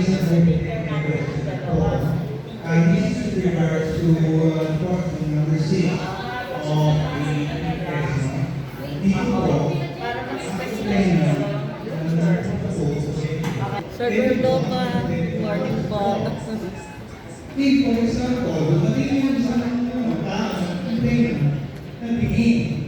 This is with regards to uh, enforcement number six of the president. Dito po, Sir Bertoka, morning po. Hindi, for example, natingin yung isang ano, tao, complainant, na tingin.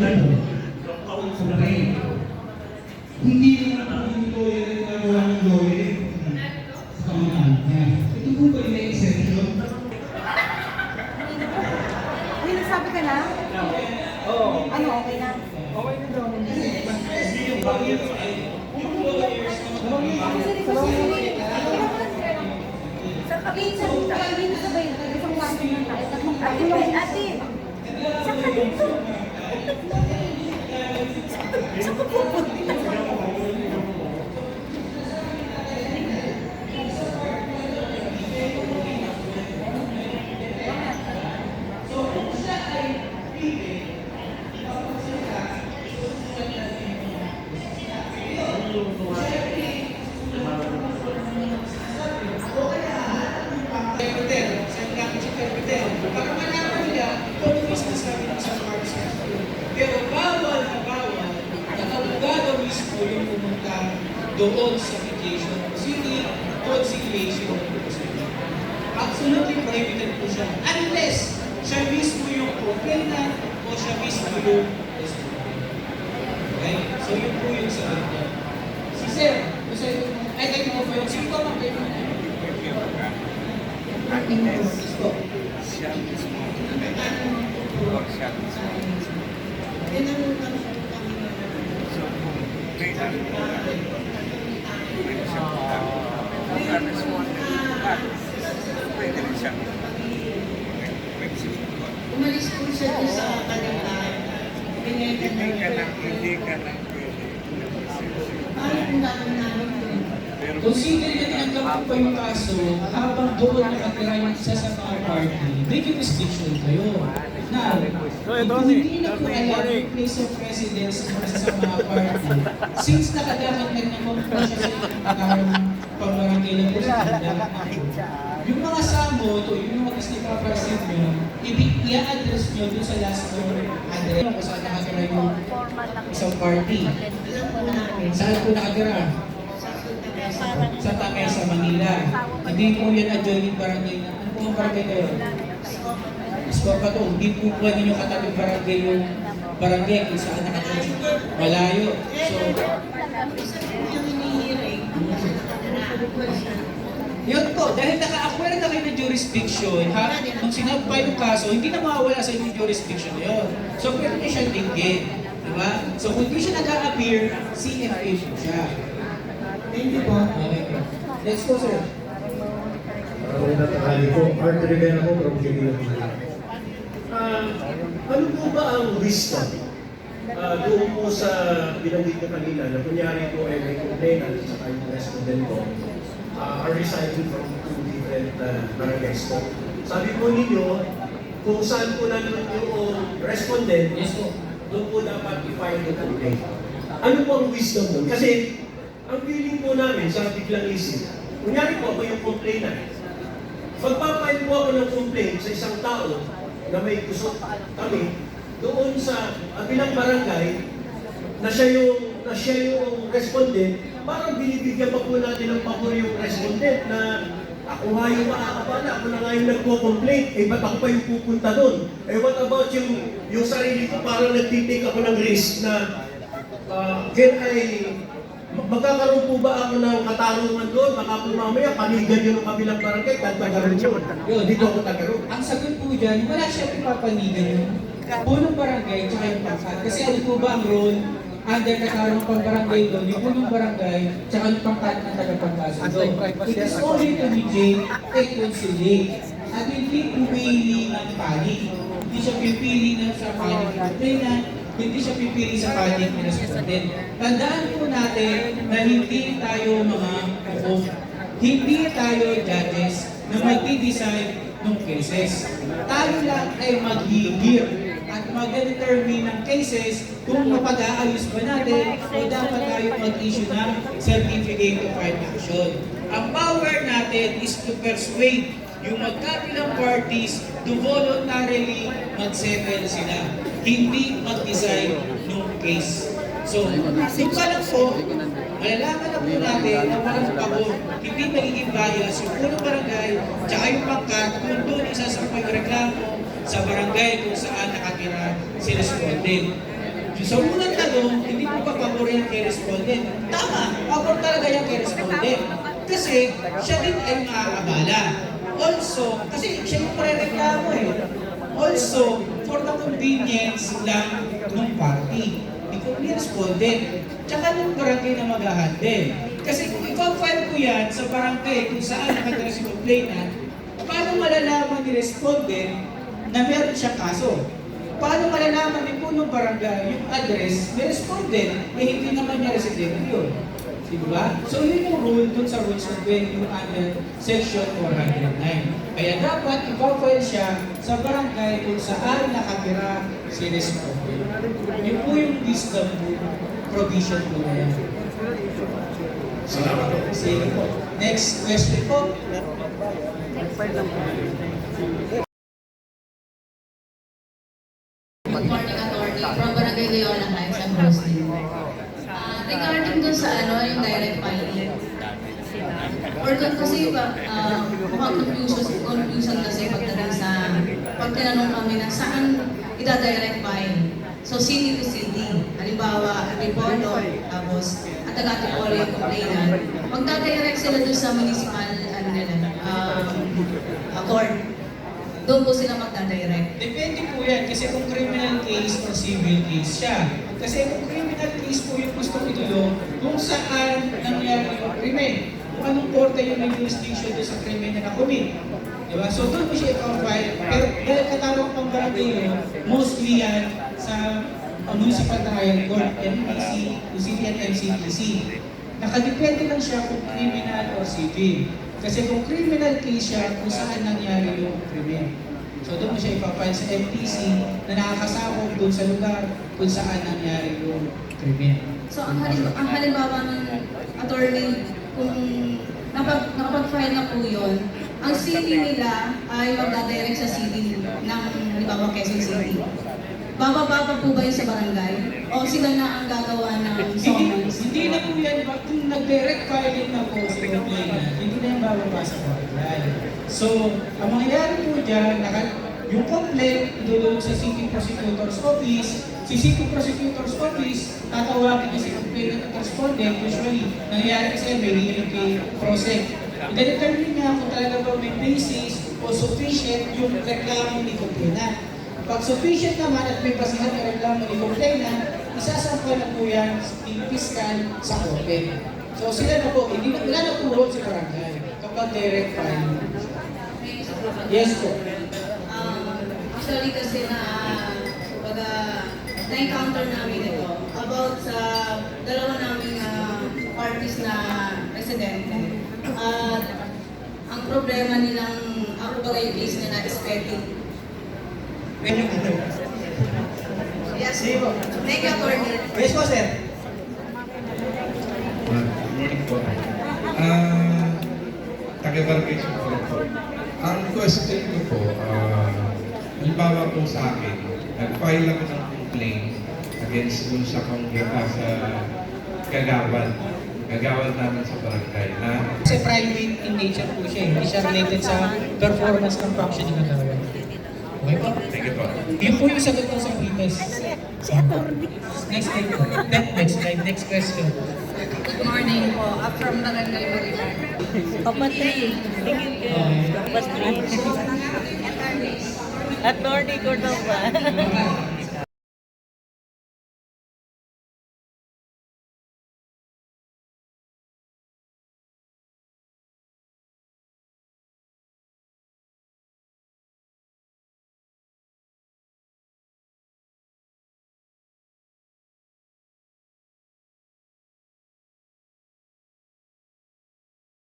Ano, complaint. Hindi naman ako yung lawyer ang gagawa ng lawyer sa mga anak niya. Ito po ba yung exception? Uy, nagsabi ka na? Oo. Ano, okay na? Sa kabinsan, sa kabinsan sabay, isang wanto na tayo. Tatlong tayo. Ate, sa kabinsan. Sa pupunta. Hotel, sa Capital Hotel. Para malaman nila kung ano yung sinasabi ng sa Mars Pero bawal na bawal na abogado mismo yung pumunta doon sa mediation proceeding, conciliation proceeding. Absolutely prohibited po siya. Unless siya mismo yung complainant o siya mismo yung respondent. Okay? So yun po yung sabi niya. Si Sir, kasi ay tayo mo po yung sino ba mag aking gusto. siya mismo o siya mismo. Ang tanong ko kami na So, kung ano po na, pwede siyang mag-respondent back. Pwede rin siyang. Umalis po siya doon sa. Pinenta Hindi ka lang, hindi ka lang pwede. Paano kung gagawin namin Consider na tinanggap yung kaso habang doon nakatira yung isa sa mga party, may jurisdiction kayo. Na, kung hindi na po alam yung place of residence ng isa sa mga party, since nakadapat na naman po siya sa pagkakaroon pagbarangay ng yung mga samot o yung mga gusto ipapasin nyo, i-address nyo dun sa last known address kung saan nakatira yung isang party. Saan po nakatira? sa Takay sa Manila. Hindi po yan adjoining barangay na. Ano po ang barangay kayo? Pa to. Hindi po pwede nyo katabi barangay yung barangay kung saan nakatira. Malayo. So, yun po, dahil naka-acquire na kayo ng jurisdiction, ha, nung sinampa yung kaso, hindi na mawawala sa inyong jurisdiction na yun. So, pwede niyo siyang dinggin. Di ba? So, kung di siya nag-a-appear, CFA po siya. Thank you po. Okay. Next po, sir. Maraming natakali po. Art Rivera po from Manila. Ah, ano po ba ang wisdom Ah, doon po sa binanggit na kanina na kunyari po ay may complainant saka yung respondent po ah, are residing from two different uh, barangays po. Sabi po ninyo, kung saan po nandun yung respondent, Yes po. doon po dapat i-file yung complaint. Ano po ang wisdom doon? Kasi ang feeling po namin sa biglang isip, kunyari po ako yung complainant, Magpapile po ako ng complaint sa isang tao na may gusto kami doon sa kabilang barangay na siya yung na siya yung respondent, parang binibigyan pa po natin ng pabor yung respondent na ako nga yung makakabala, ako na nga yung nagko-complaint, eh ba't ako pa yung pupunta doon? Eh what about yung, yung sarili ko, parang nagtitake ako ng risk na uh, can I Magkakaroon po ba ako ng katarungan doon? Baka po mamaya panigan yun ng kabilang barangay, tagtagaroon yun. Yun, dito ako tagaroon. Ang sagot po dyan, wala siya ipapanigan yung punong barangay tsaka yung pangkat. Kasi ano po ba ang role, under katarong pang barangay doon, yung punong barangay, tsaka yung pangkat ng tagapagkasundo. It is only to mediate and conciliate at hindi pumili ng panig. Hindi siya pipili ng sa ng complainant, hindi siya pipili sa panig ng respondent. Tandaan po natin na hindi tayo mga hukom. Hindi tayo judges na magdi-decide ng cases. Tayo lang ay maghihir at mag-determine ng cases kung mapag-aayos ba natin o dapat tayo mag-issue ng certificate of file action. Ang power natin is to persuade yung magkabilang parties to voluntarily mag-settle sila. Hindi mag-decide ng case. So, kung pa lang po, malalaman na po natin na walang pabor, hindi magiging bias yung punong barangay, tsaka yung pangkat, kung doon isa sa reklamo sa barangay kung saan nakatira si respondent. Sa unang tanong, hindi po pa pabor yan kay respondent. Tama, pabor talaga yan kay respondent. Kasi siya din ay maaabala. Also, kasi siya yung pre-reklamo eh. Also, for the convenience lang ng party. Ikaw ni respondent. Tsaka ng barangay na mag-handle. Kasi kung ipag-file ko yan sa barangay kung saan nakatira si complainant, paano malalaman ni respondent na meron siyang kaso? Paano malalaman ni punong barangay yung address ni respondent? Eh hindi naman niya residente yun. Di ba? So yun yung rule dun sa rules of 21 under section 409. Kaya dapat ipafile siya sa barangay kung saan nakatira si respondent. Yun po yung wisdom provision po na yan. Salamat po. Sige po. Next question po. From Barangay Leona Heights, I'm hosting. Ah, regarding dun sa ano, yung direct filing. Or dun kasi ba, uh, mukhang confusion, confusion kasi pagdating sa, pag tinanong kami na saan ida-direct file. So, city to city. Halimbawa, Antipolo, tapos at taga-Antipolo yung complainant. Magdadirect sila dun sa municipal, ano nila, um, uh, court. Doon po sila magdadirect. Depende po yan kasi kung criminal case or civil case siya. Kasi kung criminal case po yung gusto itulong, kung saan nangyari yung krimen. Kung anong korte yung may jurisdiction doon sa krimen na nakumit. Diba? So doon mo siya ipang-file. Pero dahil katawag pang barangay mostly yan sa municipal trial court, MPC, UCT at MCTC. Nakadepende lang siya kung criminal or civil. Kasi kung criminal case siya, kung saan nangyari yung krimen. So doon mo siya ipapile sa MPC na nakakasakop doon sa lugar kung saan nangyari yung krimen. So, ang, halimbawa, ang halimbawa ng attorney, kung napag, nakapag-file na po yun, ang city nila ay magdadirect sa city ng, halimbawa, Quezon City. Bababa pa po ba yun sa barangay? O sila na ang gagawa ng Hindi, summons? hindi na po yan, ba- kung nag-direct filing na po si complainant, hindi na yan bababa sa barangay. So, ang mangyayari po dyan, naka, yung complaint, idulog sa City Prosecutor's Office, si City Prosecutor's Office, tatawagin niya si complainant at respondent, usually, nangyayari kasi may hearing kay Prosec. I-determine niya kung talaga ba may basis o sufficient yung reklamo ni complainant. Pag sufficient naman at may basihan ng reklamo ni complainant, isasampa na po yan ng fiscal sa korte. So sila na po, hindi na, wala na po role sa barangay kapag direct filing. Yes po. Um, actually kasi na, kumbaga, na-encounter namin ito about sa dalawa namin uh, parties na residente. At ang problema nilang, ako ba yung case nila is petty. Yes, po. thank you, attorney. Yes po, sir. Good morning po. Ah, taga-barangay po. Ang question ko po, ah, halimbawa po sa akin, nag-file ako ng complaint against dun sa kongreta sa Gagawad. Gagawad namin sa barangay na Kasi private in nature po siya, eh. hindi siya related sa performance ng functioning ng gawin. Okay po? Thank you po. Yun po yung sagot ko sa previous. Next slide po. Next, next slide, next question. Good morning po. I'm from Barangay Burilan. Kapatid. Tingin ka. Kapatid. Attorney Cordova.